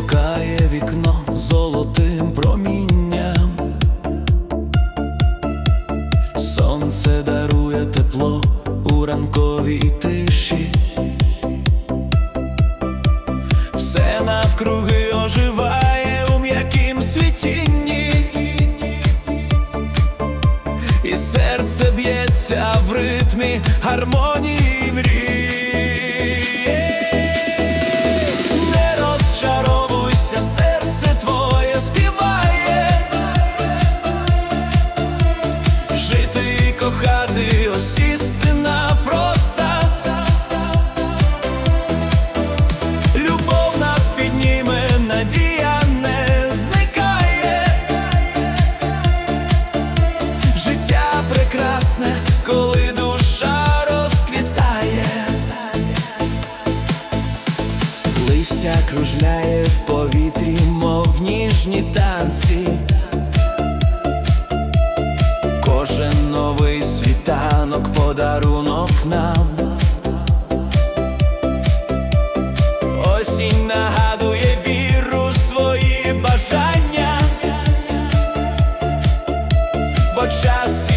торкає вікно золотим промінням. Сонце дарує тепло у ранковій тиші. Все навкруги оживає у м'якім світінні, і серце б'ється в ритмі гармонії Листя кружляє в повітрі, мов ніжні танці. Кожен новий світанок подарунок нам. Осінь нагадує віру свої бажання, бо час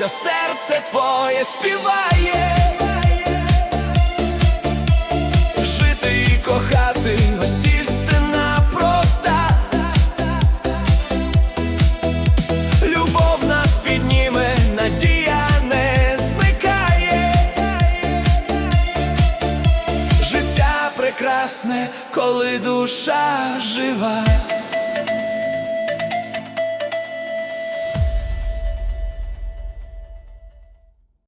розчаровуйся, серце твоє співає. Жити і кохати, ось істина проста. Любов нас підніме, надія не зникає. Життя прекрасне, коли душа жива.